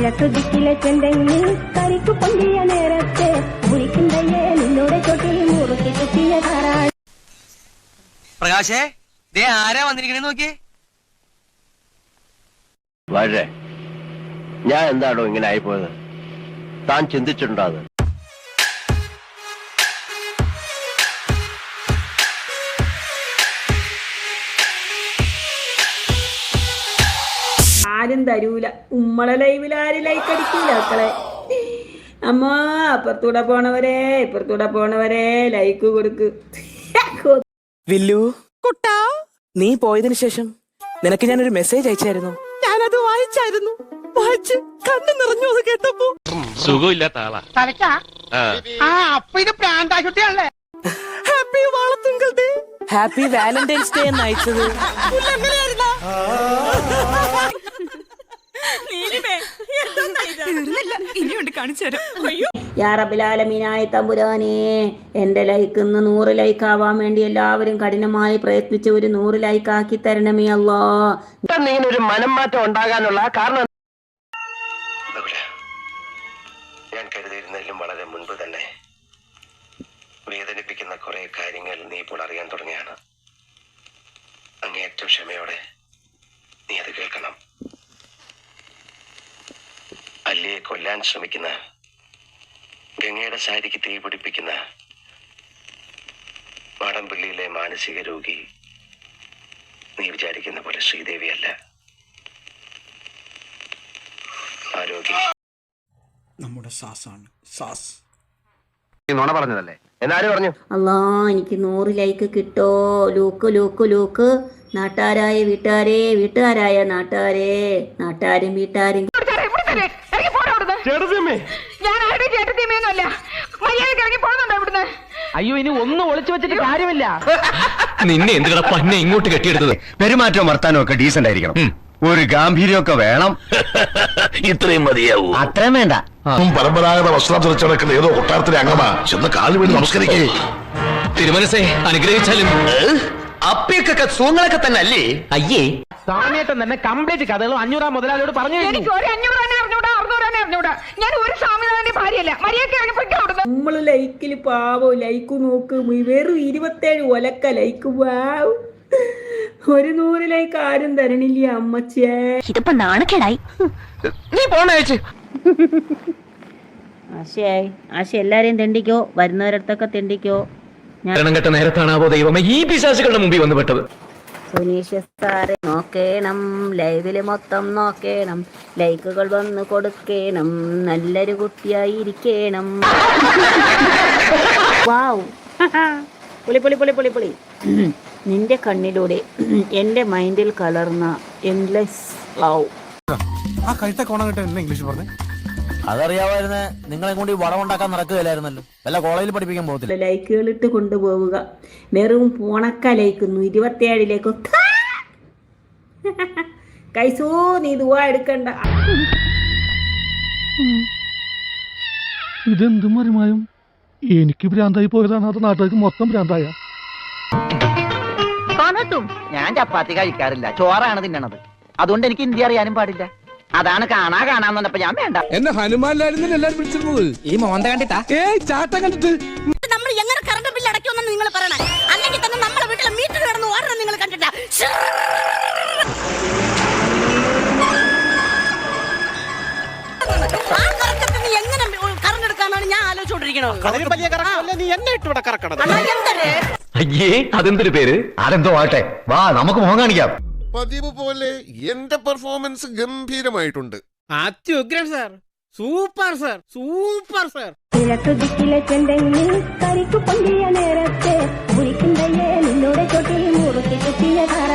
കിഴക്ക് ദിക്കിലെ ചെന്തെങ്ങിൽ കരിക്കു പൊന്തിയ നേരത്തെ വിളിക്കുന്നയ്യേ നിന്നോട് ചൊട്ടിൽ മുറുക്കി കുത്തിയ താറാണ് പ്രകാശേ ദേ ആരാ വന്നിരിക്കണേ നോക്കിയേ. വളരെ ഞാൻ എന്താണോ ഇങ്ങനെ ആയിപ്പോയത്? താൻ ചിന്തിച്ചിട്ടുണ്ടോ അത്? ആരും തരൂല. ഉമ്മളെ ലൈവിൽ ആരും ലൈക്ക് അടിക്കൂല മക്കളെ. അമ്മ അപ്പുറത്തൂടെ പോണവരെ ഇപ്പുറത്തൂടെ പോണവരെ ലൈക്ക് കൊടുക്ക്. വില്ലു കുട്ടാ നീ പോയതിനു ശേഷം നിനക്ക് ഞാനൊരു മെസ്സേജ് അയച്ചായിരുന്നു. ഞാനത് വായിച്ചായിരുന്നു. വായിച്ച് കണ്ണു നിറഞ്ഞു അത് കേട്ടപ്പോ. സുഖമില്ലാത്ത ആളാ. Happy Valathungal day happy Valentine's day എന്ന് അയച്ചത്. കാണിച്ചു തരാം. അയ്യോ. യാ റബിലാലമീനായ തമ്പുരാനെ എന്റെ ലൈക്ക് ഇന്ന് നൂറ് ലൈക്ക് ആവാൻ വേണ്ടി എല്ലാവരും കഠിനമായി പ്രയത്നിച്ച് ഒരു നൂറ് ലൈക്ക് ആക്കി തരണമേ അല്ലോ ഇങ്ങനെ ഒരു മനം മാറ്റം ഉണ്ടാകാനുള്ള കാരണം ഞാൻ കരുതിയിരുന്നതിലും വളരെ മുൻപ് തന്നെ വേദനിപ്പിക്കുന്ന കുറെ കാര്യങ്ങൾ നീ ഇപ്പോൾ അറിയാൻ തുടങ്ങിയാണ് അങ്ങേയറ്റം ക്ഷമയോടെ നീ അത് കേൾക്കണം. കൊല്ലാൻ ശ്രമിക്കുന്ന ഗംഗയുടെ സാരിക്ക് തീ പിടിപ്പിക്കുന്ന മാടമ്പിള്ളിയിലെ മാനസിക രോഗി നീ വിചാരിക്കുന്ന പോലെ ശ്രീദേവിയല്ല. ആ രോഗി നമ്മുടെ സാസാണ്. സാസ്. നുണ പറഞ്ഞതല്ലേ? എന്നാരും പറഞ്ഞു? അല്ലാ എനിക്ക് നൂറ് ലൈക്ക് കിട്ടോ. Look look look. നാട്ടാരായ വീട്ടാരേ വീട്ടുകാരായ നാട്ടാരെ. നാട്ടാരും വീട്ടുകാരും അയ്യോ ഇനി ഒന്നും ഒളിച്ചു വെച്ചിട്ട് കാര്യമില്ല. നിന്നെ എന്തിനാ പന്നെ ഇങ്ങോട്ട് കെട്ടിയെടുത്തത്? പെരുമാറ്റം വർത്താനവും ഒക്കെ ഡീസന്റ് ആയിരിക്കണം. ഒരു ഗാംഭീര്യമൊക്കെ വേണം. ഇത്രയും മതിയാവൂ. അത്രയും വേണ്ട. പരമ്പരാഗത വസ്ത്രം ധരിച്ചു നടക്കുന്ന ഏതോ കൊട്ടാരത്തിലെ അംഗമാ. ചെന്ന് കാലു വീണ് നമസ്കരിക്കേ. തിരുമനസേ അനുഗ്രഹിച്ചാലും. അപ്പിയൊക്കെ സൂങ്ങളൊക്കെ തന്നെ അല്ലേ അയ്യേ സ്വാമിയേട്ടൻ തന്നെ കംപ്ലീറ്റ് കഥകളും അഞ്ഞൂറാം മുതലാളിയോട് പറഞ്ഞു കഴിഞ്ഞു. എനിക്ക് ഒരു അഞ്ഞൂറ് അറിഞ്ഞൂടാ ഞാൻ ഒരു സ്വാമിനാഥന്റെ ഭാര്യയല്ല. മര്യാദയ്ക്ക് ഇറങ്ങി നമ്മൾ ലൈക്കിൽ പാവോ ലൈക്ക് നോക്ക്. വെറും ഇരുപത്തേഴ് ഒലക്ക ലൈക്ക്. വാവ്. ഒരു നൂറ് ലൈക്ക് ആരും തരണില്ല അമ്മച്ചേ. ഇതിപ്പോ നാണക്കേടായി. നീ പോണേച്ച് ആശയായി. ആശ എല്ലാരെയും തെണ്ടിക്കോ? വരുന്നവരടുത്തൊക്കെ തെണ്ടിക്കോ? ഞാൻ കെട്ട നേരത്താണാവോ ദൈവമേ? ഈ പിശാസുകളുടെ മുമ്പിൽ വന്നു പെട്ടത്. സുനീഷ് സാറെ നോക്കേണം ലൈവിൽ മൊത്തം നോക്കേണം ലൈക്കുകൾ വന്ന് കൊടുക്കേണം നല്ലൊരു കുട്ടിയായിരിക്കണം. വാവ് നിന്റെ കണ്ണിലൂടെ എന്റെ മൈൻഡിൽ കലർന്ന എൻലെസ് ലവ് ആ കഴുത്ത കോണം കിട്ടാൻ ഇംഗ്ലീഷ് പറഞ്ഞേ? അതറിയാമായിരുന്നേ നിങ്ങളെ കൂടി വളമുണ്ടാക്കാൻ നടക്കുകയില്ലായിരുന്നല്ലോ. വല്ല കോളേജിൽ പഠിപ്പിക്കാൻ പോകത്തില്ല? ലൈക്കുകൾ ഇട്ട് കൊണ്ടുപോവുക. വെറും പോണക്ക ലൈക്കുന്നു. ഇരുപത്തിയേഴിലേക്ക് കൈസൂ നീ ദുവാ എടുക്കണ്ട. ഇതെന്തും മറിമായും? എനിക്ക് ഭ്രാന്തായി പോയതാണ്. അത് നാട്ടുകാർക്ക് മൊത്തം ഭ്രാന്തായ. ഞാൻ ചപ്പാത്തി കഴിക്കാറില്ല. ചോറാണ് തിന്നണത്. അതുകൊണ്ട് എനിക്ക് ഇന്ത്യ അറിയാനും പാടില്ല. അതാണ് കാണാ കാണാന്ന് പറഞ്ഞപ്പോ ഞാൻ വേണ്ട. എന്നെ ഹനുമാനായിരുന്നു എല്ലാരും വിളിച്ചിരുന്നത്. ഈ മോന്ത കണ്ടിട്ടാ? ഏ ചാട്ടം കണ്ടിട്ട്. നമ്മൾ എങ്ങനെ കറണ്ട് ബില്ല് അടയ്ക്കുമെന്ന് നിങ്ങൾ പറയണേ? അല്ലെങ്കിൽ തന്നെ നമ്മളെ വീട്ടിലെ മീറ്റർ കിടന്ന് ഓടണം നിങ്ങൾ കണ്ടിട്ടാ? ആ എങ്ങനെ കറണ്ട് എടുക്കാന്നാണ് ഞാൻ ആലോചിച്ചോണ്ടിരിക്കണത് നീ എന്നെ കറക്കണത്. എന്തരേ അയ്യേ അതെന്തൊരു പേര്? ആരെന്തോ ആട്ടെ വാ നമുക്ക് മുഖം കാണിക്കാം. പതിവ് പോലെ എന്റെ പെർഫോമൻസ് ഗംഭീരമായിട്ടുണ്ട്. അത്യുഗ്രൻ sir. Super sir. Super sir. കിഴക്ക് ദിക്കിലെ ചെന്തെങ്ങിൽ കരിക്കു പൊന്തിയ നേരത്തെ വിളിക്കുന്നയ്യേ നിന്നോട് ചൊട്ടിൽ മുറുക്കി ധാരാളം